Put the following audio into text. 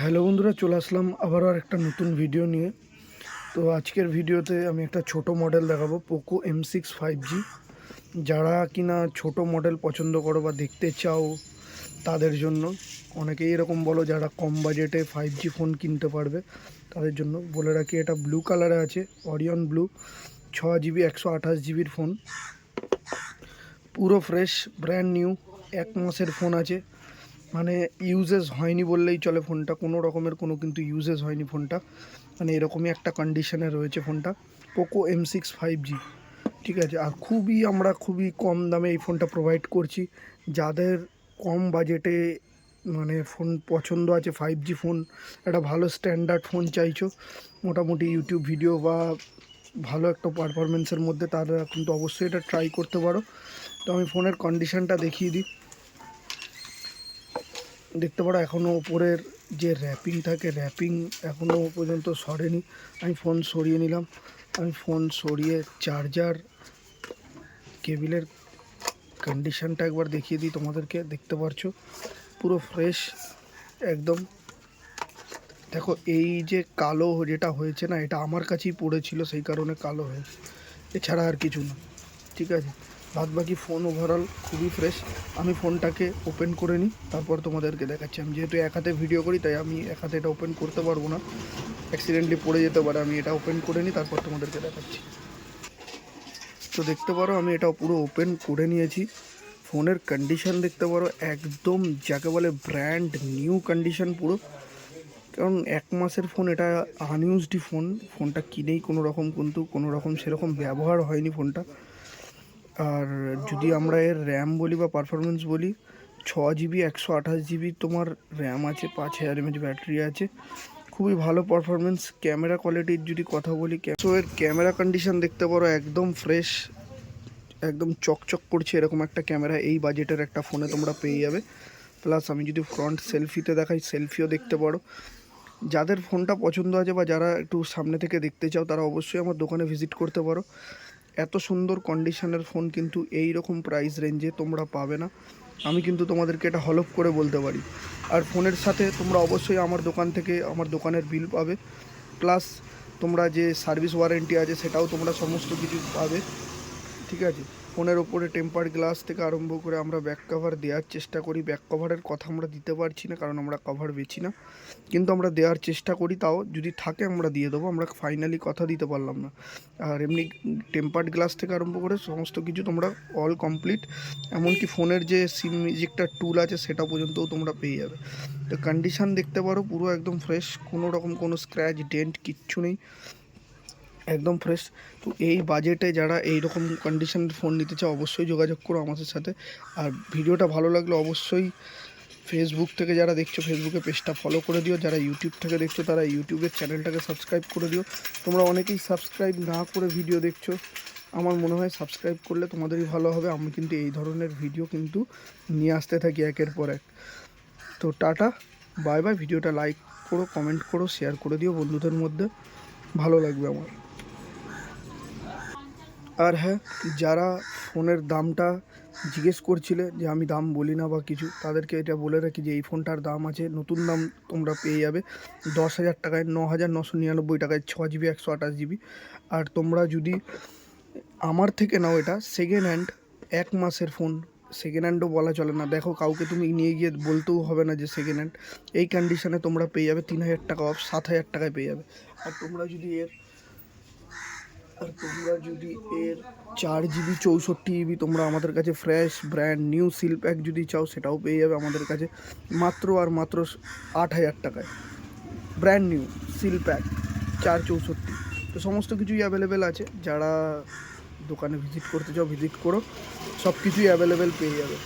Hello বন্ধুরা, চলে আসলাম আবারও আর একটা নতুন ভিডিও নিয়ে। তো আজকের ভিডিওতে আমি একটা ছোট মডেল দেখাবো Poco M six five G যারা কিনা ছোট মডেল পছন্দ করো বা দেখতে চাও তাদের জন্য, অনেকেই এরকম বলো যারা কম বাজেটে ফাইভ জি ফোন কিনতে পারবে, তাদের জন্য। বলে রাখি, এটা ব্লু কালারে আছে অরিয়ন ব্লু ছ জিবি একশো আঠাশ জিবির ফোন পুরো ফ্রেশ ব্র্যান্ড নিউ এক মাসের ফোন আছে। মানে ইউজেস হয়নি বললেই চলে ফোনটা, কোনো রকমের কোনো কিন্তু ইউজেস হয়নি ফোনটা। মানে এরকমই একটা কন্ডিশনে রয়েছে ফোনটা Poco M six five G ঠিক আছে? আর খুবই আমরা খুবই কম দামে এই ফোনটা প্রোভাইড করছি। যাদের কম বাজেটে মানে ফোন পছন্দ আছে ফাইভ জি ফোন, একটা ভালো স্ট্যান্ডার্ড ফোন চাইছো, মোটামুটি ইউটিউব ভিডিও বা ভালো একটা পারফরমেন্সের মধ্যে, তারা কিন্তু অবশ্যই এটা ট্রাই করতে পারো। তো আমি ফোনের কন্ডিশনটা দেখিয়ে দিই। দেখতে পারো এখনও ওপরের যে র্যাপিং থাকে র্যাপিং এখনও পর্যন্ত সরেনি। আমি ফোন সরিয়ে নিলাম। আমি ফোন সরিয়ে চার্জার কেবিলের কন্ডিশনটা একবার দেখিয়ে দিই তোমাদেরকে। দেখতে পারছ? পুরো ফ্রেশ একদম। দেখো, এই যে কালো যেটা হয়েছে না, এটা আমার কাছেই পড়েছিল, সেই কারণে কালো হয়েছে। এছাড়া আর কিছু না। ঠিক আছে? বাদ বাকি ফোন ওভারঅল খুবই ফ্রেশ আমি ফোনটাকে ওপেন করে নিই, তারপর তোমাদেরকে দেখাচ্ছি। আমি যেহেতু এক হাতে ভিডিও করি, তাই আমি এক হাতে এটা ওপেন করতে পারব না। অ্যাক্সিডেন্টলি পড়ে যেতে পারে, আমি এটা ওপেন করে নিই, তারপর তোমাদেরকে দেখাচ্ছি। তো দেখতে পারো, আমি এটা পুরো ওপেন করে নিয়েছি। ফোনের কন্ডিশন দেখতে পারো, একদম যাকে বলে ব্র্যান্ড নিউ কন্ডিশন পুরো। কারণ এক মাসের ফোন এটা আনইউজডি ফোন ফোনটা কিনেই কোনো রকম কিন্তু কোনো রকম সেরকম ব্যবহার হয়নি ফোনটা আর যদি আমরা এর র্যাম বলি বা পারফরমেন্স বলি, ছ জিবি একশো আঠাশ জিবি তোমার র্যাম আছে, পাঁচ হাজার এমএচ ব্যাটারি আছে। খুবই ভালো পারফরমেন্স ক্যামেরা কোয়ালিটির যদি কথা বলি সো এর ক্যামেরা কন্ডিশন দেখতে পারো একদম ফ্রেশ একদম চকচক করছে, এরকম একটা ক্যামেরা এই বাজেটের একটা ফোনে তোমরা পেয়ে যাবে। প্লাস আমি যদি ফ্রন্ট সেলফিতে দেখাই সেলফিও দেখতে পারো। যাদের ফোনটা পছন্দ আছে বা যারা একটু সামনে থেকে দেখতে চাও, তারা অবশ্যই আমার দোকানে ভিজিট করতে পারো। এত সুন্দর কন্ডিশনের ফোন কিন্তু এই রকম প্রাইস রেঞ্জে তোমরা পাবে না। আমি কিন্তু তোমাদেরকে এটা হলফ করে বলতে পারি। আর ফোনের সাথে তোমরা অবশ্যই আমার দোকান থেকে আমার দোকানের বিল পাবে। প্লাস তোমরা যে সার্ভিস ওয়ারেন্টি আছে সেটাও তোমরা সমস্ত কিছু পাবে। ঠিক আছে? ফোনের ওপরে টেম্পার গ্লাস থেকে আরম্ভ করে আমরা ব্যাক কভার দেওয়ার চেষ্টা করি। ব্যাক কভারের কথা আমরা দিতে পারছি না, কারণ আমরা কভার বেছি না। কিন্তু আমরা দেওয়ার চেষ্টা করি তাও, যদি থাকে আমরা দিয়ে দেবো, আমরা ফাইনালি কথা দিতে পারলাম না। আর এমনি টেম্পার্ড গ্লাস থেকে আরম্ভ করে সমস্ত কিছু তোমরা অল কমপ্লিট এমনকি ফোনের যে সিম ইজেক্টার টুল আছে সেটা পর্যন্তও তোমরা পেয়ে যাবে। তো কন্ডিশান দেখতে পারো, পুরো একদম ফ্রেশ কোনো রকম কোনো স্ক্র্যাচ ডেন্ট কিচ্ছু নেই। একদম ফ্রেশ তো এই বাজেটে যারা এই রকম কন্ডিশনের ফোন নিতে চাও, অবশ্যই যোগাযোগ করো আমাদের সাথে। আর ভিডিওটা ভালো লাগলে অবশ্যই ফেসবুক থেকে যারা দেখছ ফেসবুকে পেজটা ফলো করে দিও। যারা ইউটিউব থেকে দেখছ, তারা ইউটিউবের চ্যানেলটাকে সাবস্ক্রাইব করে দিও। তোমরা অনেকেই সাবস্ক্রাইব না করে ভিডিও দেখছ। আমার মনে হয় সাবস্ক্রাইব করলে তোমাদেরই ভালো হবে। আমি কিন্তু এই ধরনের ভিডিও কিন্তু নিয়ে আসতে থাকি একের পর এক। তো টাটা। বাই বাই ভিডিওটা লাইক করো কমেন্ট করো শেয়ার করে দিও বন্ধুদের মধ্যে। ভালো লাগবে আমার। আর হ্যাঁ যারা ফোনের দামটা জিজ্ঞেস করছিলে যে আমি দাম বলি না বা কিছু, তাদেরকে এটা বলে রাখি যে এই ফোনটার দাম আছে, নতুন দাম তোমরা পেয়ে যাবে দশ হাজার টাকায় ন হাজার নশো নিরানব্বই টাকায় ছ জিবি, একশো আঠাশ জিবি। আর তোমরা যদি আমার থেকে নাও এটা সেকেন্ড হ্যান্ড এক মাসের ফোন সেকেন্ড হ্যান্ডও বলা চলে না। দেখো, কাউকে তুমি নিয়ে গিয়ে বলতেও হবে না যে সেকেন্ড হ্যান্ড এই কন্ডিশনে তোমরা পেয়ে যাবে তিন হাজার টাকা অফ সাত হাজার টাকায় পেয়ে যাবে। আর তোমরা যদি এর আর তোমরা যদি এর চার জিবি চৌষট্টি জিবি তোমরা আমাদের কাছে fresh brand new seal pack যদি চাও, সেটাও পেয়ে যাবে আমাদের কাছে। মাত্র আর মাত্র আট হাজার টাকায়। ব্র্যান্ড নিউ সিল প্যাক চার চৌষট্টি। তো সমস্ত কিছুই অ্যাভেলেবেল আছে। যারা দোকানে ভিজিট করতে চাও ভিজিট করো। সব কিছুই অ্যাভেলেবেল পেয়ে যাবে।